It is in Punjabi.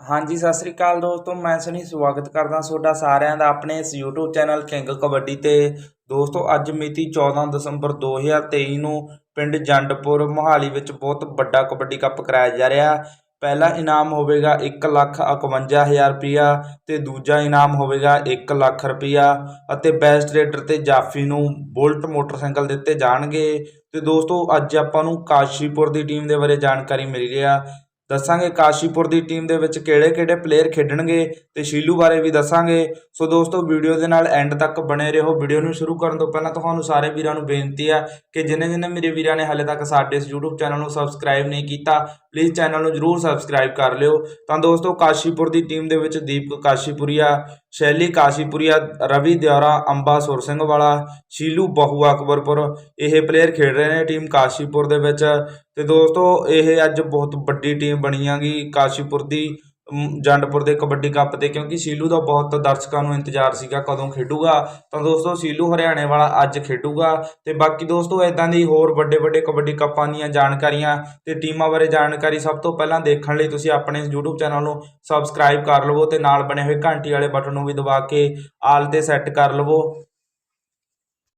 ਹਾਂਜੀ, ਸਤਿ ਸ੍ਰੀ ਅਕਾਲ ਦੋਸਤੋ, ਮੈਂ ਸਨੀ ਸਵਾਗਤ ਕਰਦਾ ਤੁਹਾਡਾ ਸਾਰਿਆਂ ਦਾ ਆਪਣੇ ਇਸ YouTube ਚੈਨਲ ਕਿੰਗ ਕਬੱਡੀ ਤੇ। ਦੋਸਤੋ, ਅੱਜ ਮਿਤੀ 14 ਦਸੰਬਰ 2023 ਨੂੰ ਪਿੰਡ ਜੰਡਪੁਰ, ਮੋਹਾਲੀ ਵਿੱਚ ਬਹੁਤ ਵੱਡਾ ਕਬੱਡੀ ਕੱਪ ਕਰਾਇਆ ਜਾ ਰਿਹਾ। ਪਹਿਲਾ ਇਨਾਮ ਹੋਵੇਗਾ 1 ਲੱਖ 51000 ਰੁਪਇਆ ਤੇ ਦੂਜਾ ਇਨਾਮ ਹੋਵੇਗਾ 1 ਲੱਖ ਰੁਪਇਆ ਅਤੇ ਬੈਸਟ ਰੇਡਰ ਤੇ ਜਾਫੀ ਨੂੰ ਬੁਲਟ ਮੋਟਰਸਾਈਕਲ ਦਿੱਤੇ ਜਾਣਗੇ। ਤੇ ਦੋਸਤੋ, ਅੱਜ ਆਪਾਂ ਨੂੰ ਕਾਸ਼ੀਪੁਰ ਦੀ ਟੀਮ ਦੇ ਬਾਰੇ ਜਾਣਕਾਰੀ ਮਿਲ ਰਹੀ ਆ। ਦੱਸਾਂਗੇ ਕਾਸ਼ੀਪੁਰ ਦੀ ਟੀਮ ਦੇ ਵਿੱਚ ਕਿਹੜੇ ਕਿਹੜੇ ਪਲੇਅਰ ਖੇਡਣਗੇ ਤੇ ਸ਼ੀਲੂ ਬਾਰੇ ਵੀ ਦੱਸਾਂਗੇ। ਸੋ ਦੋਸਤੋ ਵੀਡੀਓ ਦੇ ਨਾਲ ਐਂਡ ਤੱਕ ਬਣੇ ਰਹੋ। ਵੀਡੀਓ ਨੂੰ ਸ਼ੁਰੂ ਕਰਨ ਤੋਂ ਪਹਿਲਾਂ ਤੁਹਾਨੂੰ ਸਾਰੇ ਵੀਰਾਂ ਨੂੰ ਬੇਨਤੀ ਆ ਕਿ ਜਿਨ੍ਹਾਂ ਜਿਨ੍ਹਾਂ ਮੇਰੇ ਵੀਰਾਂ ਨੇ ਹਾਲੇ ਤੱਕ ਸਾਡੇ ਇਸ YouTube ਚੈਨਲ ਨੂੰ ਸਬਸਕ੍ਰਾਈਬ ਨਹੀਂ ਕੀਤਾ ਪਲੀਜ਼ ਚੈਨਲ ਨੂੰ ਜਰੂਰ ਸਬਸਕ੍ਰਾਈਬ ਕਰ ਲਿਓ। ਤਾਂ ਦੋਸਤੋ, ਕਾਸ਼ੀਪੁਰ ਦੀ ਟੀਮ ਦੇ ਵਿੱਚ ਦੀਪਕ ਕਾਸ਼ੀਪੁਰੀਆ, ਸ਼ੈਲੀ ਕਾਸ਼ੀਪੁਰੀਆ, ਰਵੀ ਦਿਉਰਾ ਅੰਬਾ ਸੁਰ ਸਿੰਘ ਵਾਲਾ ਸ਼ੀਲੂ ਬਹੁ ਅਕਬਰਪੁਰ, ਇਹ ਪਲੇਅਰ ਖੇਡ ਰਹੇ ਨੇ ਟੀਮ ਕਾਸ਼ੀਪੁਰ ਦੇ ਵਿੱਚ। ਤੇ ਦੋਸਤੋ, ਇਹ ਅੱਜ ਬਹੁਤ ਵੱਡੀ ਟੀਮ ਬਣੀ ਆਗੀ ਕਾਸ਼ੀਪੁਰ ਦੀ। ਜੰਡਪੁਰ ਦੇ ਕਬੱਡੀ ਕੱਪ ਤੇ, ਕਿਉਂਕਿ ਸੀਲੂ ਦਾ ਬਹੁਤ ਦਰਸ਼ਕਾਂ ਨੂੰ ਇੰਤਜ਼ਾਰ ਸੀਗਾ ਕਦੋਂ ਖੇਡੂਗਾ। ਤਾਂ ਦੋਸਤੋ, ਸੀਲੂ ਹਰਿਆਣੇ ਵਾਲਾ ਅੱਜ ਖੇਡੂਗਾ। ਤੇ ਬਾਕੀ ਦੋਸਤੋ ਇਦਾਂ ਦੀ ਹੋਰ ਵੱਡੇ ਵੱਡੇ ਕਬੱਡੀ ਕੱਪਾਂ ਦੀਆਂ ਜਾਣਕਾਰੀਆਂ ਤੇ ਟੀਮਾਂ ਬਾਰੇ ਜਾਣਕਾਰੀ ਸਭ ਤੋਂ ਪਹਿਲਾਂ ਦੇਖਣ ਲਈ ਤੁਸੀਂ ਆਪਣੇ ਇਸ YouTube ਚੈਨਲ ਨੂੰ ਸਬਸਕ੍ਰਾਈਬ ਕਰ ਲਵੋ ਤੇ ਨਾਲ ਬਣੇ ਹੋਏ ਘੰਟੀ ਵਾਲੇ ਬਟਨ ਨੂੰ ਵੀ ਦਬਾ ਕੇ ਆਲ ਤੇ ਸੈੱਟ ਕਰ ਲਵੋ।